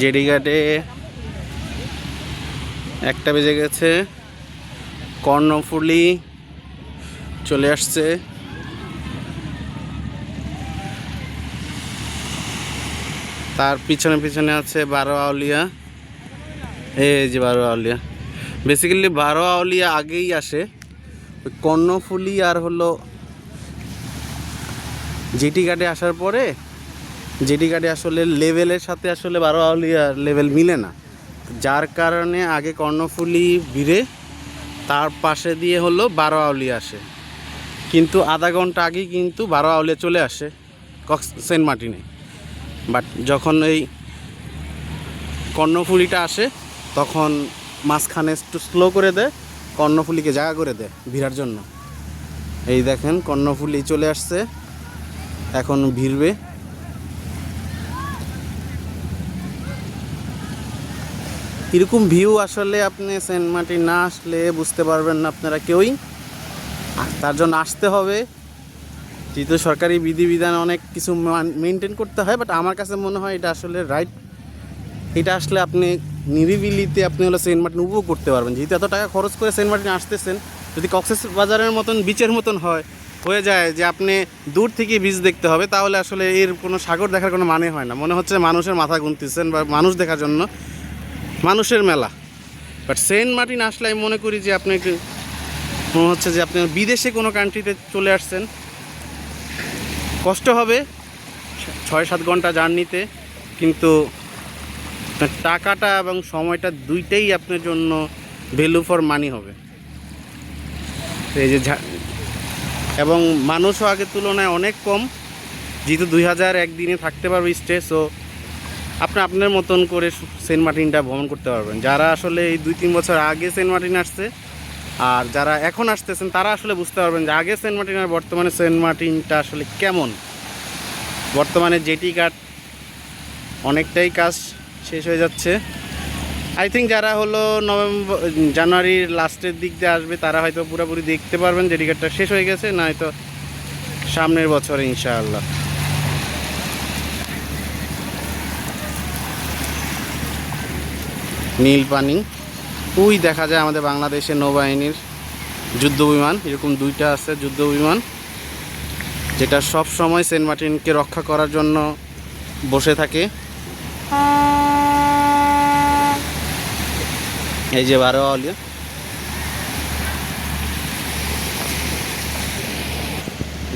জেডিঘাটে একটা বেজে গেছে। কর্ণফুলি চলে আসছে। তার পিছনে পিছনে আছে বারো আউলিয়া। এই যে বারো আউলিয়া। বেসিক্যালি বারো আউলিয়া আগেই আসে। কর্ণফুলি আর হলো জিটি ঘাটে আসার পরে জিটি ঘাটে আসলে লেভেলের সাথে আসলে বারো আউলিয়ার লেভেল মিলে না। যার কারণে আগে কর্ণফুলি ভিড়ে তার পাশে দিয়ে হলো বারো আউলিয়া আসে। কিন্তু আধা ঘণ্টা আগেই কিন্তু বারো আউলিয়া চলে আসে কক্স সেন্ট মার্টিনে। বাট যখন এই কর্ণফুলিটা আসে, তখন মাঝখানে একটু স্লো করে দেয়, কর্ণফুলিকে জায়গা করে দেয় ভিড়ার জন্য। এই দেখেন, কর্ণফুলি চলে আসছে, এখন ভিড়বে। এরকম ভিউ আসলে আপনি সেন্ট মার্টিন না আসলে বুঝতে পারবেন না আপনারা কেউই। তার জন্য আসতে হবে। যেহেতু সরকারি বিধিবিধান অনেক কিছু মেনটেন করতে হয় বাট আমার কাছে মনে হয় এটা আসলে রাইট এটা আসলে আপনি নিরিবিলিতে আপনি হলো সেন্ট মার্টিন উপভোগ করতে পারবেন। যেহেতু এত টাকা খরচ করে সেন্ট মার্টিন আসতেছেন, যদি কক্সেস বাজারের মতন বিচের মতন হয়, হয়ে যায় যে আপনি দূর থেকে বীজ দেখতে হবে, তাহলে আসলে এর কোনো সাগর দেখার কোনো মানে হয় না। মনে হচ্ছে মানুষের মাথা গুনতেছেন বা মানুষ দেখার জন্য। মানুষের মেলা। বাট সেন্ট মার্টিন আসলে আমি মনে করি যে আপনি একটু মনে হচ্ছে যে আপনি বিদেশে কোনো কান্ট্রিতে চলে আসছেন। কষ্ট হবে ছয় সাত ঘণ্টা জার্নিতে, কিন্তু টাকাটা এবং সময়টা দুইটাই আপনার জন্য ভ্যালু ফর মানি হবে। এই যে এবং মানুষও আগের তুলনায় অনেক কম। যেহেতু দুই হাজার একদিনে থাকতে পারবে স্টে সো আপনি আপনার মতন করে সেন্ট মার্টিনটা ভ্রমণ করতে পারবেন। যারা আসলে এই দুই তিন বছর আগে সেন্ট মার্টিন আসছে আর যারা এখন আসতেছেন, তারা আসলে বুঝতে পারবেন যে আগে সেন্ট মার্টিন আর বর্তমানে সেন্ট মার্টিনটা আসলে কেমন। বর্তমানে জেটি ঘাট অনেকটাই কাজ শেষ হয়ে যাচ্ছে। আই থিঙ্ক যারা হলো নভেম্বর, জানুয়ারির লাস্টের দিক দিয়ে আসবে, তারা হয়তো পুরোপুরি দেখতে পারবেন জেটি ঘাটটা শেষ হয়ে গেছে না হয়তো সামনের বছরে ইনশাআল্লাহ। নীল পানি। ওই দেখা যায় আমাদের বাংলাদেশের নৌবাহিনীর যুদ্ধ বিমান। এরকম দুইটা আছে যুদ্ধ বিমান, যেটা সব সময় সেন্ট মার্টিনকে রক্ষা করার জন্য বসে থাকে। এই যে বারো আলিয়া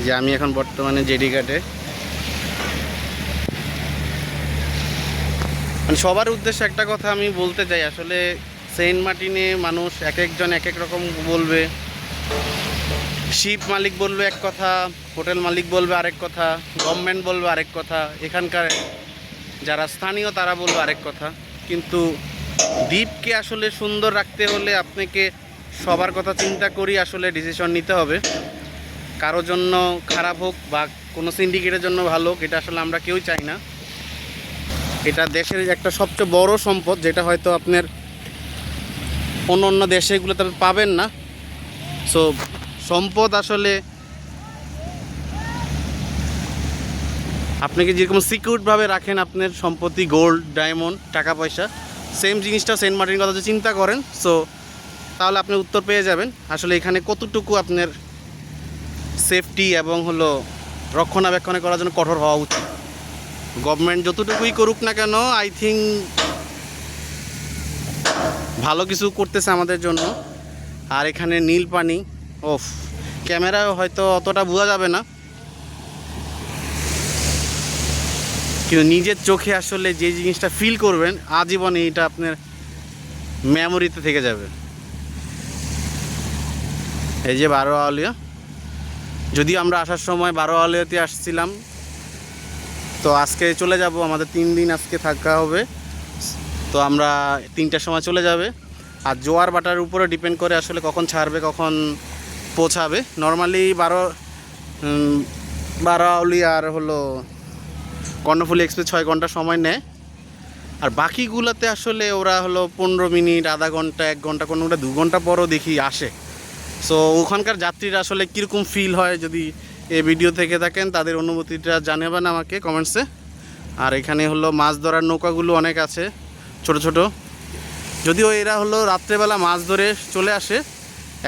যে আমি এখন বর্তমানে জেডি ঘাটে সবার উদ্দেশ্যে একটা কথা আমি বলতে চাই, আসলে সেন্ট মার্টিনে মানুষ এক একজন এক এক রকম বলবে। শিপ মালিক বলবে এক কথা, হোটেল মালিক বলবে আরেক কথা, গভর্নমেন্ট বলবে আরেক কথা, এখানকার যারা স্থানীয় তারা বলবে আরেক কথা। কিন্তু দ্বীপকে আসলে সুন্দর রাখতে হলে আপনাকে সবার কথা চিন্তা করি আসলে ডিসিশন নিতে হবে। কারও জন্য খারাপ হোক বা কোনো সিন্ডিকেটের জন্য ভালো হোক, এটা আসলে আমরা কেউই চাই না। এটা দেশের একটা সবচেয়ে বড় সম্পদ, যেটা হয়তো আপনার অন্য অন্য দেশেগুলোতে আপনি পাবেন না। সো সম্পদ আসলে আপনাকে যেরকম সিকিউরভাবে রাখেন আপনার সম্পত্তি গোল্ড ডায়মন্ড টাকা পয়সা সেম জিনিসটা সেন্ট মার্টিন কথা যদি চিন্তা করেন। সো তাহলে আপনি উত্তর পেয়ে যাবেন। আসলে এখানে কতটুকু আপনার সেফটি এবং হলো রক্ষণাবেক্ষণে করার জন্য কঠোর হওয়া উচিত। গভর্নমেন্ট যতটুকুই করুক না কেন আই থিঙ্ক ভালো কিছু করতেছে আমাদের জন্য। আর এখানে নীল পানি, ওফ, ক্যামেরায় হয়তো অতটা বোঝা যাবে না। কিন্তু নিজের চোখে আসলে যে জিনিসটা ফিল করবেন, আজীবনে এটা আপনার মেমোরিতে থেকে যাবে। এই যে বারো আলিয়া যদিও আমরা আসার সময় বারো আলিয়াতে আসছিলাম তো আজকে চলে যাব আমাদের তিন দিন আজকে থাকা হবে। তো আমরা তিনটার সময় চলে যাবে। আর জোয়ার বাটার উপরে ডিপেন্ড করে আসলে কখন ছাড়বে কখন পৌঁছাবে। নর্মালি বারো উম, বারো আউলি আর হলো কর্ণফুলি এক্সপ্রেস ছয় ঘণ্টা সময় নেয়। আর বাকিগুলোতে আসলে ওরা হলো পনেরো মিনিট আধা ঘণ্টা এক ঘণ্টা কোনোটা দু ঘণ্টা পরও দেখি আসে। সো ওখানকার যাত্রীরা আসলে কীরকম ফিল হয় যদি এই ভিডিও থেকে থাকেন তাদের অনুমতিটা জানাবেন আমাকে কমেন্টসে আর এখানে হলো মাছ ধরার নৌকাগুলো অনেক আছে, ছোট ছোট। যদিও এরা হলো রাত্রেবেলা মাছ ধরে চলে আসে,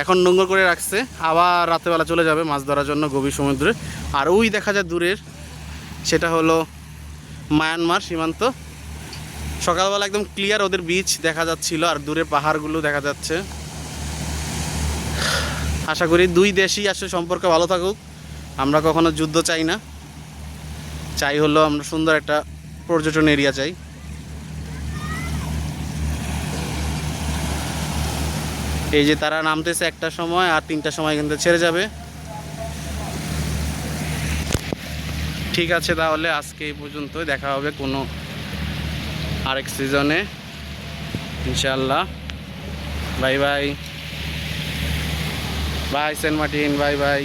এখন নোংর করে রাখছে, আবার রাত্রেবেলা চলে যাবে মাছ ধরার জন্য গভীর সমুদ্রে। আর ওই দেখা যায় দূরের, সেটা হলো মায়ানমার সীমান্ত। সকালবেলা একদম ক্লিয়ার ওদের বিচ দেখা যাচ্ছিল, আর দূরে পাহাড়গুলো দেখা যাচ্ছে। আশা করি দুই দেশই আসলে সম্পর্ক ভালো থাকুক। আমরা কখনো যুদ্ধ চাই না। চাই হলো আমরা সুন্দর একটা পর্যটন এরিয়া চাই। এই যে তারা নামতেছে একটা সময় আর তিনটা সময় কিন্তু ছেড়ে যাবে। ঠিক আছে তাহলে আজকে এই পর্যন্ত দেখা হবে কোনো আরেক সিজনে ইনশাল্লাহ bye bye. Bye Saint Martin, bye bye.